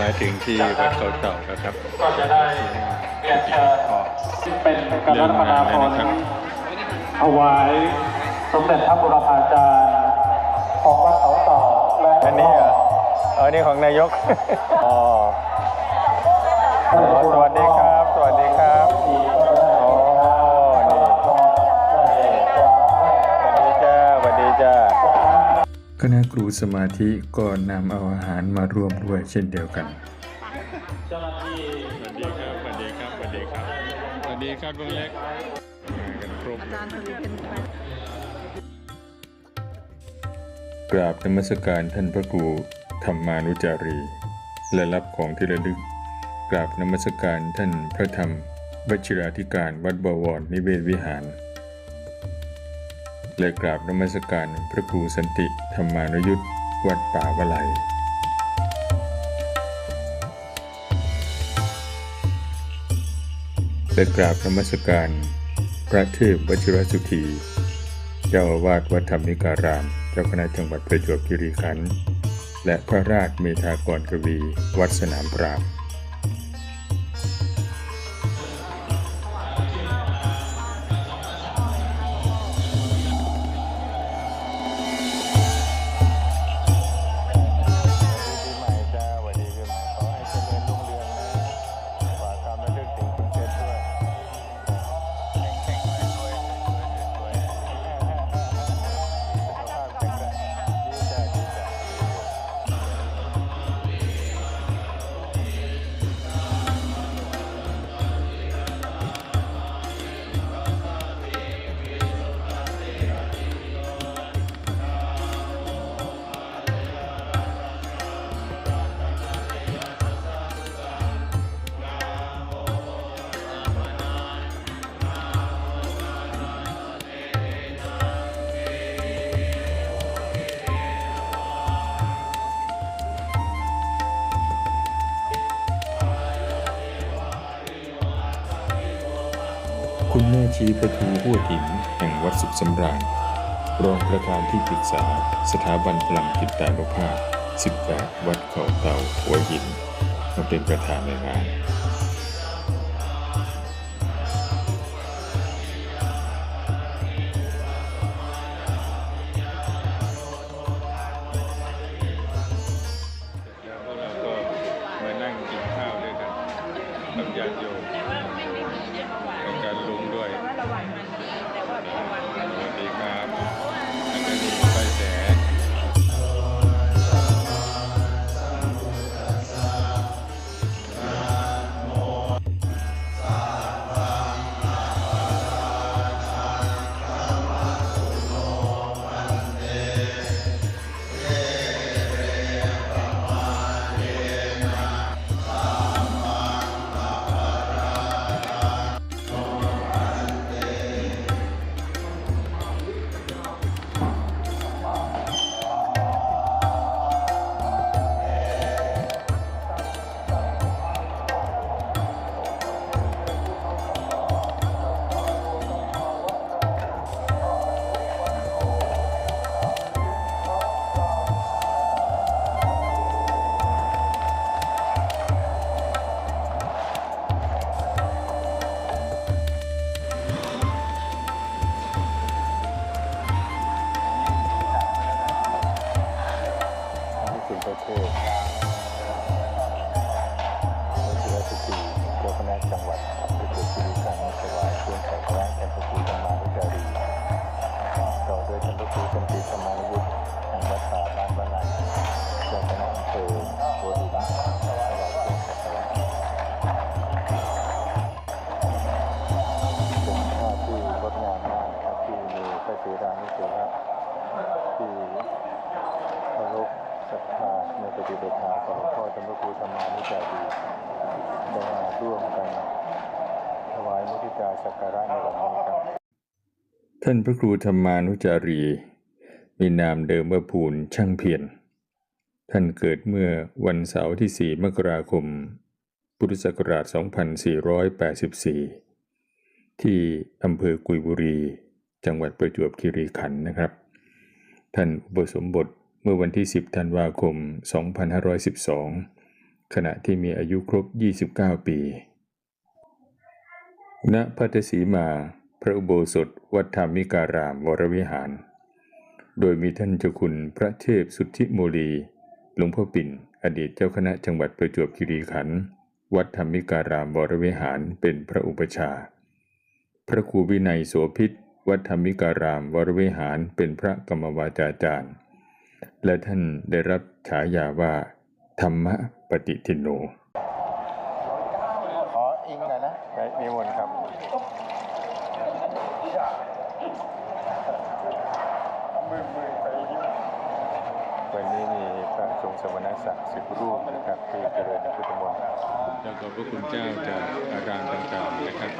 มาถึงที่วัดเขาเต่าแล้วครับก็จะได้เรียนเชิญก็เป็นการรัตนาพรถวายสมเด็จพระบุรพาจารย์ของวัดเขาต่อและอันนี้เหรออ๋อนี่ของนายกอ๋ออ๋อสวัสดีครับ คณะครูสมาธิก็นำเอาอาหารมาร่วมด้วยเช่นเดียวกันเจ้าหน้าที่สวัสดีครับสวัสดีครับสวัสดีครับสวัสดีครับลุงเล็กมากันครบอาจารย์ทวีเป็นแฟนกราบนมัสการท่านพระครูธรรมานุจารี และรับของที่ระลึก กราบนมัสการท่านพระธรรมวชิราธิการวัดบวรนิเวศวิหาร และกราบนมัสการพระครูสันติธรรมานุยุทธวัดป่าวไลยและกราบนมัสการ พระเทพวชิรสุธี เจ้าอาวาสวัดธรรมิการาม เจ้าคณะจังหวัดประจวบคีรีขันธ์และพระราชเมธากรกวี วัดสนามปราบ ชีประทูหัวหินแห่งวัดสุขสำราญรองประธานที่ปรึกษาสถาบันพลังจิตานุภาพ 18 วัดเขาเต่าหัวหินมาเป็นประธานในงาน ร่วมกัน ถวายมุทิตาสักการะในวันนี้ครับ ท่านพระครูธรรมานุจารี มีนามเดิมว่าภูลช่างเพียร ท่านเกิดเมื่อวันเสาร์ที่ 4 มกราคม พุทธศักราช 2484 ที่อำเภอกุยบุรี จังหวัดประจวบคีรีขันธ์นะครับ ท่านอุปสมบทเมื่อวันที่ 10 ธันวาคม 2512 ขณะที่มีอายุครบ 29 ปี ณ พัทสีมา พระอุโบสถ วัดธรรมิการามวรวิหาร โดยมีท่านเจ้าคุณพระเทพสุทธิโมลี หลวงพ่อปิ่น อดีตเจ้าคณะจังหวัดประจวบคีรีขันธ์ วัดธรรมิการามวรวิหารเป็นพระอุปชา พระครูวินัยโสพิษ วัดธรรมิการามวรวิหารเป็นพระกรรมวาจาจารย์ และท่านได้รับฉายาว่า ธรรมะ ปฏิทินโน ขออิงหน่อยนะไปนิมนต์ครับ วันนี้มีพระสงฆ์สมณศักดิ์สิบรูปนะครับที่เจริญพระพุทธมนต์แล้วก็พระคุณเจ้าจาก อารามต่างๆนะครับ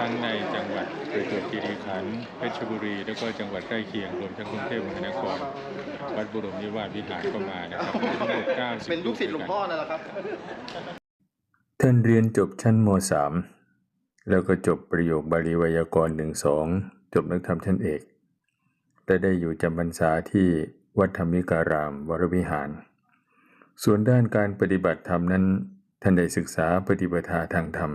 ทั้งในจังหวัดประจวบคีรีขันธ์เพชรบุรี แล้วก็จังหวัดใกล้เคียงรวมทั้งกรุงเทพมหานคร วัดบุรมนิวาสวิหารก็มานะครับทั้งหมด90เป็นลูกศิษย์หลวงพ่อนั่นแหละครับ ท่านเรียนจบชั้นม .3 แล้วก็จบประโยคบาลีไวยากรณ์หนึ่งสองจบนักธรรมชั้นเอกและได้อยู่จำพรรษาที่วัดธรรมิการามวรวิหาร ส่วนด้านการปฏิบัติธรรมนั้น ท่านได้ศึกษาปฏิปทาทางธรรม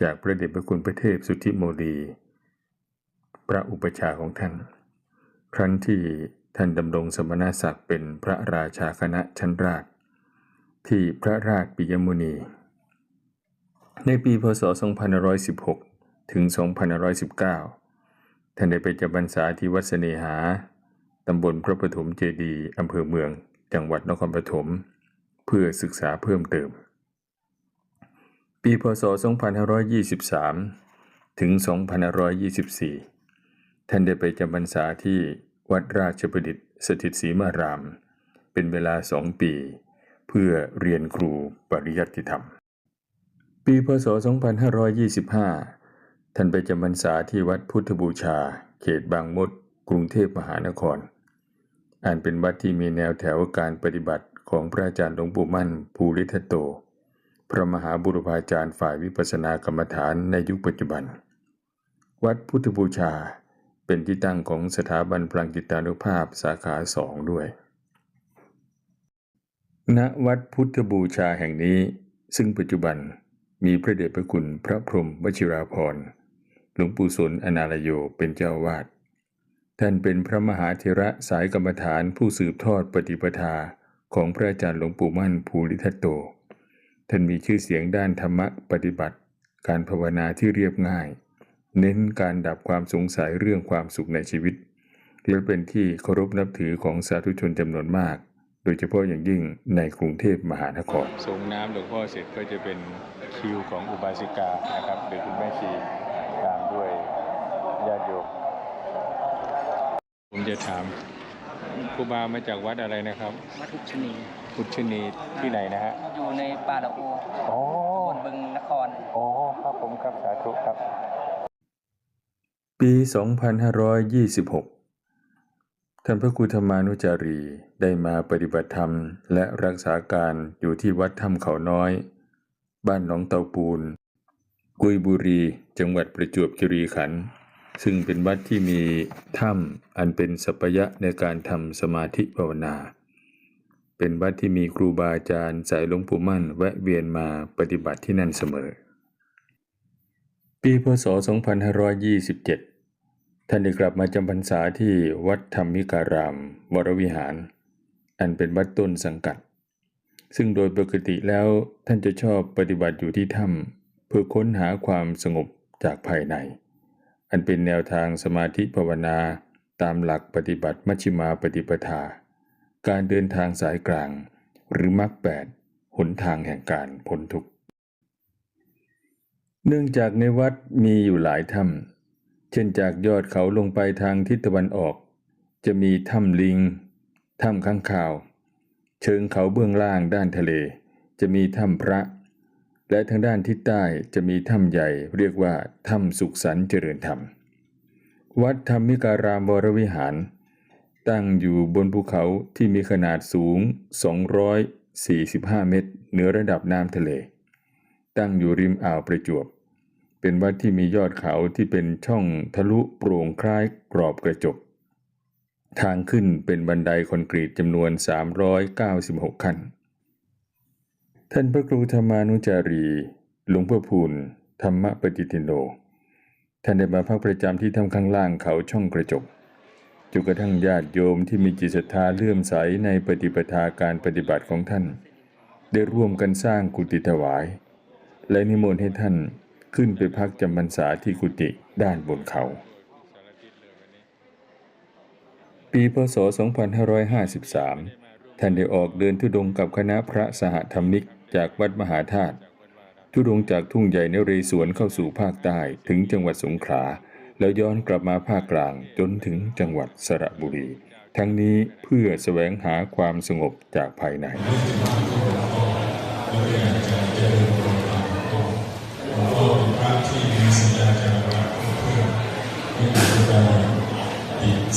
จากพระเดชพระคุณพระเทพสุทธิโมลี พระอุปชาของท่าน ครั้นที่ท่านดำรงสมณศักดิ์เป็นพระราชาคณะชั้นราช ที่พระราชปิยมุนี ในปีพศ 2516 ถึง 2519 ท่านได้ไปจำพรรษาที่วัดเสนหา ตำบลพระปฐมเจดี อำเภอเมือง จังหวัดนครปฐม เพื่อศึกษาเพิ่มเติม ปีพศ 2523 ถึง 2524 ท่านได้ไปจำพรรษาที่วัดราชประดิษฐ์สถิตศรีมาราม เป็นเวลาสองปี เพื่อเรียนครูปริยัติธรรม ปีพศ 2525 ท่านไปจำพรรษาที่วัดพุทธบูชา เขตบางมด กรุงเทพมหานคร อันเป็นวัดที่มีแนวแถวการปฏิบัติของพระอาจารย์หลวงปู่มั่นภูริทัตโต พระมหาบุรพาจารย์ฝ่ายวิปัสสนากรรมฐานในยุคปัจจุบัน วัดพุทธบูชาเป็นที่ตั้งของสถาบันพลังจิตานุภาพสาขาสองด้วย ณ วัดพุทธบูชาแห่งนี้ ซึ่งปัจจุบันมีพระเดชพระคุณพระพรหมวชิราภรณ์หลวงปู่สนอนาลโยเป็นเจ้าวาด ท่านเป็นพระมหาเถระสายกรรมฐานผู้สืบทอดปฏิปทาของพระอาจารย์หลวงปู่มั่นภูริทัตโต ท่านมีชื่อเสียงด้านธรรมะปฏิบัติ การภาวนาที่เรียบง่าย เน้นการดับความสงสัยเรื่องความสุขในชีวิตและเป็นที่เคารพนับถือของสาธุชนจำนวนมาก โดยเฉพาะอย่างยิ่งในกรุงเทพมหานครส่งน้ำหลวงพ่อเสร็จก็จะเป็นคิวของอุบาสิกานะครับหรือคุณแม่ชีตามด้วยญาติโยมผมจะถามครูบามาจากวัดอะไรนะครับ วัดทุกชนี พุทธนีที่ไหนนะฮะ อยู่ในป่าละโออ๋อตำบลบึงนคร อ๋อ ครับผมครับสาธุครับ ปี 2526 ท่านพระครูธรรมานุจารีได้มาปฏิบัติธรรม และรักษาการอยู่ที่วัดถ้ำเขาน้อย บ้านหนองเตาปูน กุยบุรี จังหวัดประจวบคีรีขันธ์ซึ่งเป็นวัดที่มีถ้ำอันเป็นสัปยะในการทำสมาธิภาวนา เป็นวัดที่มีครูบาอาจารย์สายหลวงปู่มั่นแวะเวียนมาปฏิบัติที่นั่นเสมอ ปีพศ 2527 ท่านได้กลับมาจำพรรษาที่วัดธรรมิการาม วรวิหาร อันเป็นวัดต้นสังกัด ซึ่งโดยปกติแล้วท่านจะชอบปฏิบัติอยู่ที่ถ้ำเพื่อค้นหาความสงบจากภายใน อันเป็นแนวทางสมาธิภาวนาตามหลักปฏิบัติมัชฌิมาปฏิปทา การเดินทางสายกลาง หรือมรรคแปดหนทางแห่งการพ้นทุกข์ เนื่องจากในวัดมีอยู่หลายถ้ำเช่นจากยอดเขาลงไปทางทิศตะวันออก จะมีถ้ำลิง ถ้ำข้างข่าว เชิงเขาเบื้องล่างด้านทะเล จะมีถ้ำพระ และทางด้านทิศใต้จะมีถ้ำใหญ่เรียกว่าถ้ำสุขสันต์เจริญธรรม วัดธรรมิการามวรวิหาร ตั้งอยู่บนภูเขาที่มีขนาดสูง 245 เมตรเหนือระดับน้ำทะเล ตั้งอยู่ริมอ่าวประจวบ เป็นวัดที่มียอดเขาที่เป็นช่องทะลุโปร่งคล้ายกรอบกระจก ทางขึ้นเป็นบันไดคอนกรีตจำนวน 396 ขั้น ท่านพระครูธรรมานุจารีหลวงพ่อพูนธรรมปฏิทินโน ท่านได้มาพักประจำที่ทำข้างล่างเขาช่องกระจก จนกระทั่งญาติโยมที่มีจิตศรัทธาเลื่อมใสในปฏิปทาการปฏิบัติของท่าน ได้ร่วมกันสร้างกุฏิถวาย และนิมนต์ให้ท่านขึ้นไปพักจำพรรษาที่กุฏิด้านบนเขา ปีพศ 2553 ท่านได้ออกเดินทุดงค์กับคณะพระสหธรรมิกจากวัดมหาธาตุทุดงค์จากทุ่งใหญ่นเรศวรเข้าสู่ภาคใต้ถึงจังหวัดสงขลา แล้วย้อนกลับมาภาคกลางจนถึงจังหวัดสระบุรี ทั้งนี้เพื่อแสวงหาความสงบจากภายใน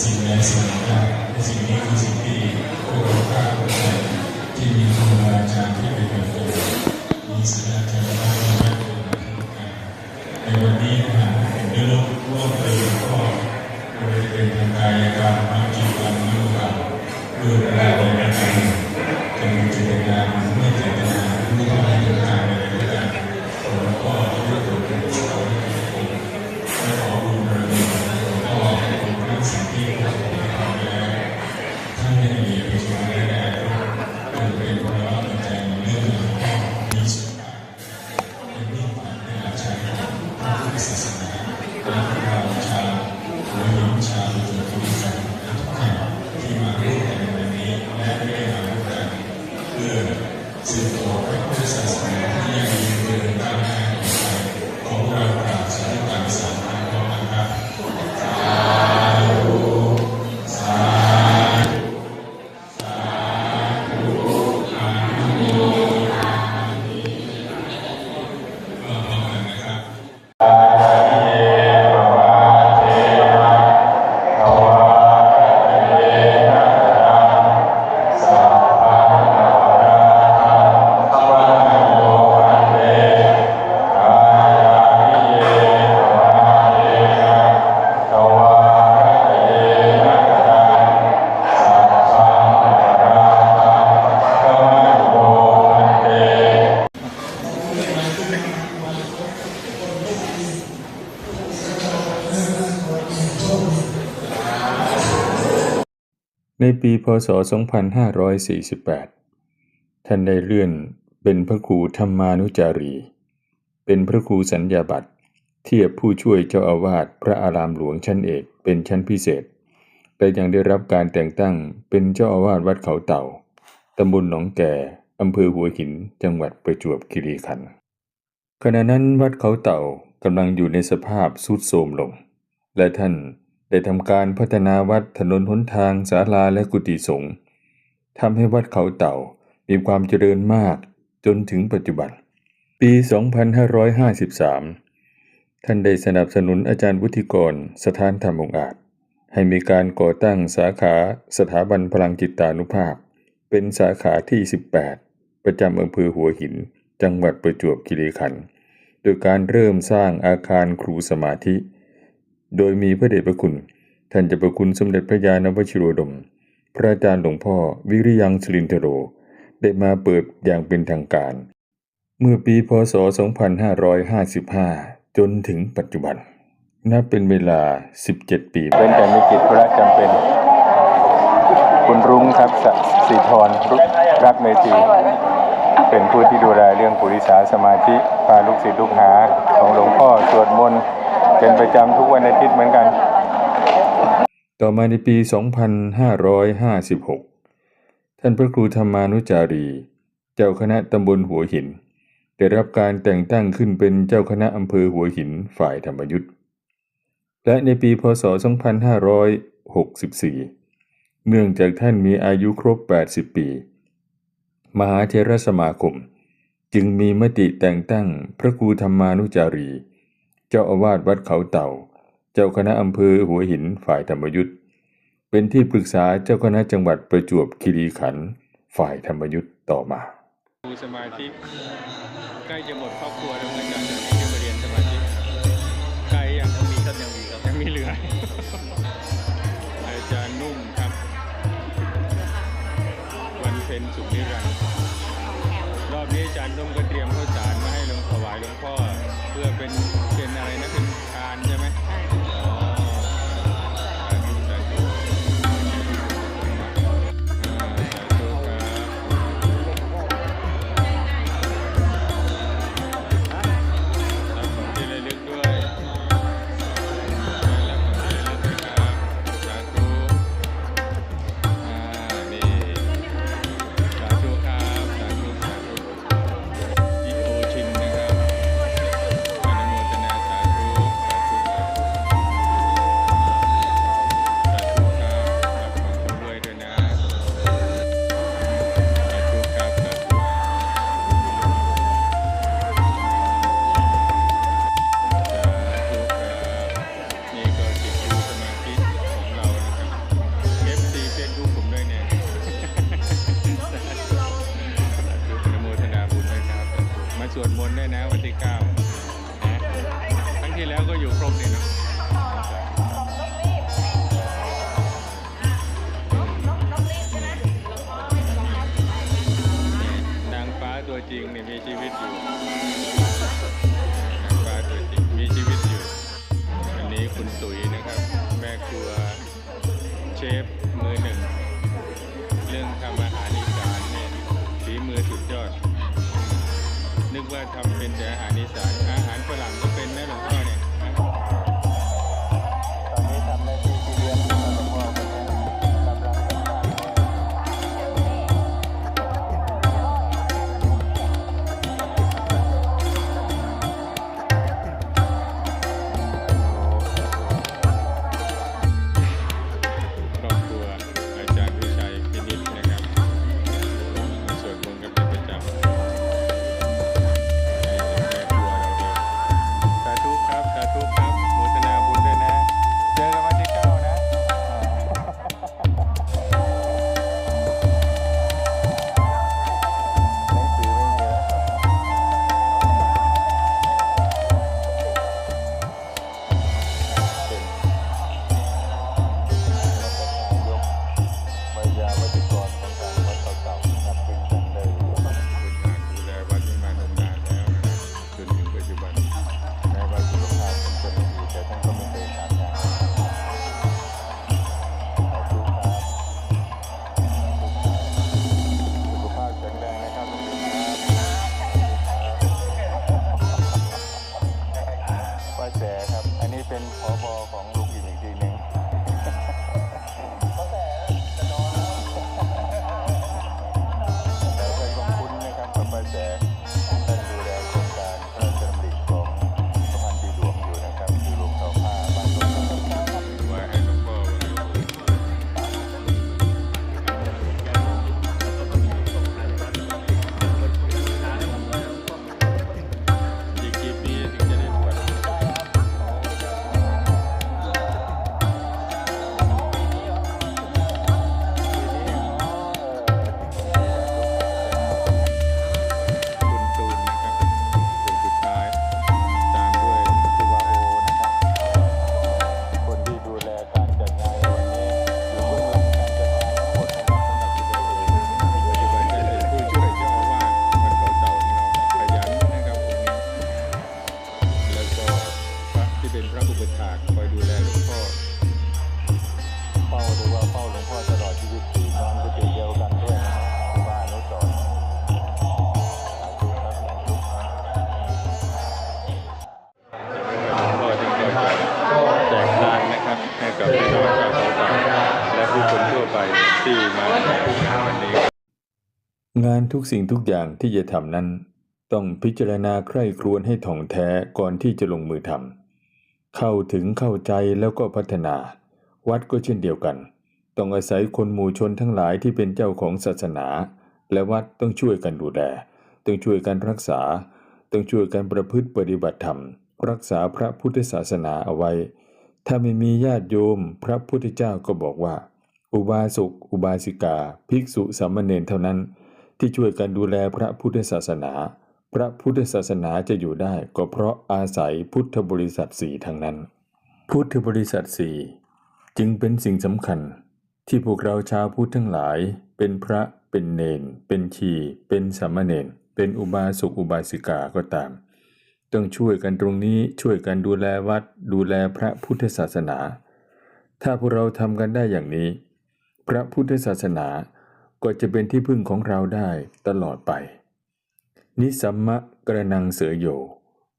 สิ่งใดสิ่งหนึ่งได้สิ่งนี้คือสิ่งที่พวกเราข้าพเจ้าที่มีครูบาอาจารย์ที่เป็นแบบอย่างมีศีลธรรมะและวัดในวันนี้นะฮะ ได้ร่วมร่วมประโยชน์ก็ไม่ว่าจะเป็นทางกายกรรมทางจิตกรรมมโนกรรมเรื่องรานการจะมีเจตนา ปีพศ 2548 ท่านได้เลื่อนเป็นพระครูธรรมานุจารี เป็นพระครูสัญญาบัตรเทียบผู้ช่วยเจ้าอาวาสพระอารามหลวงชั้นเอกเป็นชั้นพิเศษ และยังได้รับการแต่งตั้งเป็นเจ้าอาวาสวัดเขาเต่า ตำบลหนองแก่ อำเภอหัวหิน จังหวัดประจวบคีรีขันธ์ขณะนั้นวัดเขาเต่ากำลังอยู่ในสภาพทรุดโทรมลง และท่าน ได้ทำการพัฒนาวัดถนนหนทางศาลาและกุฏิสงฆ์ทำให้วัดเขาเต่ามีความเจริญมากจนถึงปัจจุบัน ปี 2553 ท่านได้สนับสนุนอาจารย์วุฒิกรสถานธรรมองอาจ ให้มีการก่อตั้งสาขาสถาบันพลังจิตตานุภาพ เป็นสาขาที่ 18 ประจำอำเภอหัวหิน จังหวัดประจวบคีรีขันธ์ โดยการเริ่มสร้างอาคารครูสมาธิ โดยมีพระเดชพระคุณ ท่านเจ้าประคุณสมเด็จพระยาณวชิโรดม พระอาจารย์หลวงพ่อวิริยังสลินทโร ได้มาเปิดอย่างเป็นทางการ เมื่อปีพศ 2555 จนถึงปัจจุบัน นับเป็นเวลา 17 ปีเป็นแต่มีกิจธุระจำเป็น คุณรุ้งครับสสิธรรักเมธีเป็นผู้ที่ดูแลเรื่องปุริสาสมาธิพาลูกศิษย์ลูกหาของหลวงพ่อสวดมนต์ เป็นประจำทุกวันอาทิตย์เหมือนกัน ต่อมาในปี 2556 ท่านพระครูธรรมานุจารี เจ้าคณะตำบลหัวหิน ได้รับการแต่งตั้งขึ้นเป็นเจ้าคณะอำเภอหัวหินฝ่ายธรรมยุทธ์และในปีพศ 2564 เนื่องจากท่านมีอายุครบ 80 ปี มหาเทรสมาคม จึงมีมติแต่งตั้งพระครูธรรมานุจารี เจ้าอาวาสวัดเขาเต่า เจ้าคณะอำเภอหัวหินฝ่ายธรรมยุทธ์เป็นที่ปรึกษาเจ้าคณะจังหวัดประจวบคีรีขันธ์ฝ่ายธรรมยุทธ์ต่อมาดูสมาธิใกล้จะหมดครอบครัวแล้วเหมือนกันที่จะมาเรียนสมาธิใครยังมีครับยังมีครับยังมีเหลืออาจารย์นุ่มครับ วันเพ็ญสุขนิรันดร์รอบนี้อาจารย์ต้มก็เตรียมข้าวสารมาให้หลวงถวายหลวงพ่อเพื่อเป็น เงเนี่ยมีชีวิตอยู่นางฟ้าตัวจริงมีชีวิตอยู่ อันนี้คุณตุ๋ยนะครับ แม่ครัวเชฟมือหนึ่ง เรื่องทำอาหารอีสานเนี่ยฝีมือสุดยอด นึกว่าทำเป็นแต่อาหารอีสานอาหารฝรั่งก็ ทุกสิ่งทุกอย่างที่จะทำนั้น ต้องพิจารณาใคร่ครวญให้ถ่องแท้ก่อนที่จะลงมือทำเข้าถึงเข้าใจแล้วก็พัฒนา วัดก็เช่นเดียวกัน ต้องอาศัยคนหมู่ชนทั้งหลายที่เป็นเจ้าของศาสนา และวัดต้องช่วยกันดูแลต้องช่วยกันรักษา ต้องช่วยกันประพฤติปฏิบัติธรรม รักษาพระพุทธศาสนาเอาไว้ ถ้าไม่มีญาติโยม พระพุทธเจ้าก็บอกว่า อุบาสกอุบาสิกา ภิกษุสามเณรเท่านั้น ที่ช่วยกันดูแลพระพุทธศาสนา พระพุทธศาสนาจะอยู่ได้ก็เพราะอาศัยพุทธบริษัทสี่ทั้งนั้น พุทธบริษัทสี่จึงเป็นสิ่งสำคัญ ที่พวกเราชาวพุทธทั้งหลาย เป็นพระเป็นเนน เป็นชีเป็นสามเณรเป็นอุบาสกอุบาสิกาก็ตาม ต้องช่วยกันตรงนี้ช่วยกันดูแลวัด ดูแลพระพุทธศาสนา ถ้าพวกเราทำกันได้อย่างนี้ พระพุทธศาสนา ก็จะเป็นที่พึ่งของเราได้ตลอดไป นิสัมมะกระนังเสือโย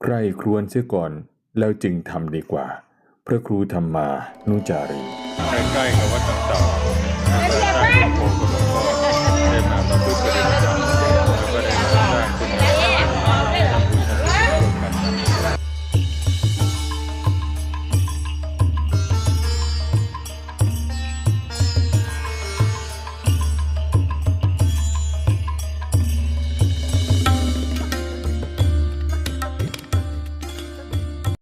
ใครครวนเสียก่อนแล้วจึงทำดีกว่า พระครูธรรมานุจารีใกล้ๆกับวัดต่างๆท่านพระราชโคหลวงพ่อได้มาประพฤติปฏิบัติ